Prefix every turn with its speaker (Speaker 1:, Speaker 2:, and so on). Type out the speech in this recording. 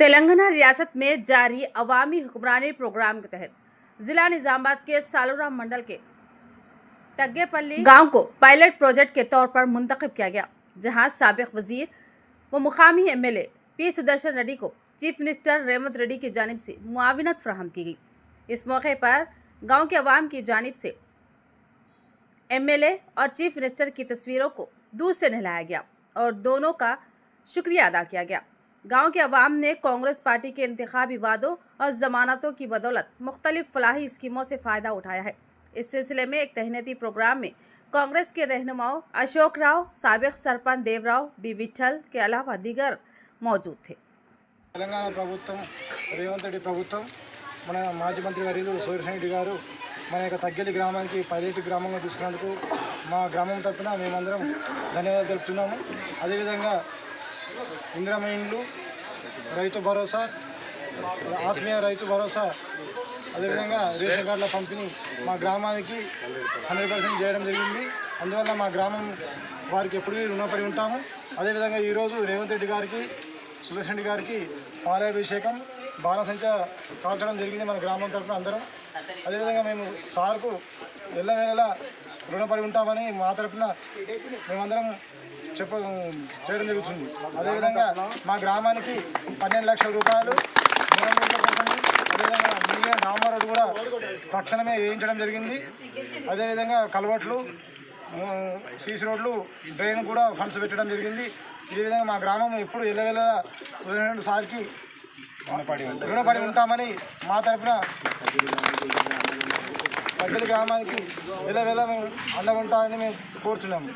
Speaker 1: तेलंगाना रियासत में जारी अवामी हुक्मरानी प्रोग्राम के तहत जिला निजामाबाद के सालूरा मंडल के तग्गेपल्ली गाँव को पायलट प्रोजेक्ट के तौर पर मुंतखब किया गया, जहाँ सबक वज़ीर व मुकामी एमएलए पी सुदर्शन रेड्डी को चीफ मिनिस्टर रेवंत रेड्डी की जानब से मुआवनत फ्राहम की गई। इस मौके पर गाँव के अवाम की जानब से एमएलए और चीफ मिनिस्टर की तस्वीरों को दूध से नहलाया गया और दोनों का शुक्रिया अदा किया गया। गांव के अवाम ने कांग्रेस पार्टी के इंतखाबी वादों और जमानतों की बदौलत मुख्तलिफ फलाही स्कीमों से फ़ायदा उठाया है इस सिलसिले में एक तहनीती प्रोग्राम में कांग्रेस के रहनुमाओं अशोक राव सबक सरपंच देवराव बी विठल के अलावा दीगर मौजूद थे
Speaker 2: తెలంగాణ ప్రభుత్వం రేవంత్ రెడ్డి ప్రభుత్వం మన మాజీ మంత్రి వర్యులు సూర్యసేన రెడ్డి గారు మన యొక్క తగ్గలి గ్రామానికి పైలట్ గ్రామంగా తీసుకున్నందుకు మా గ్రామం తరఫున మేమందరం ధన్యవాదాలు తెలుపుతున్నాము అదేవిధంగా ఇందిరమ్మ ఇండ్లు రైతు భరోసా ఆత్మీయ రైతు భరోసా. అదేవిధంగా రేషన్ కార్డుల పంపిణీ మా గ్రామానికి హండ్రెడ్ పర్సెంట్ చేయడం జరిగింది. అందువల్ల మా గ్రామం వారికి ఎప్పుడూ రుణపడి ఉంటాము. అదేవిధంగా ఈరోజు రేవంత్ రెడ్డి గారికి సుదర్శన్ రెడ్డి గారికి పాలాభిషేకం బాణసంచ కాల్చడం జరిగింది మన గ్రామం తరఫున అందరం. అదేవిధంగా మేము సార్కు ఎల్లవేళలా రుణపడి ఉంటామని మా తరఫున మేమందరం చెప్ప చేయడం జరుగుతుంది. అదేవిధంగా మా గ్రామానికి పన్నెండు లక్షల రూపాయలు అదేవిధంగా మిగిలిన డాంబర్ కూడా తక్షణమే వేయించడం జరిగింది. అదేవిధంగా కలవట్లు సీసీ రోడ్లు డ్రైన్ కూడా ఫండ్స్ పెట్టడం జరిగింది. ఈ విధంగా మా గ్రామం ఎప్పుడు ఎల్లవెల్ల రెండు సార్కి రుణపడి ఉంటామని మా తరఫున పెద్దల గ్రామానికి నిలవేళ మేము అండగుంటారని మేము
Speaker 3: కోరుచున్నాము.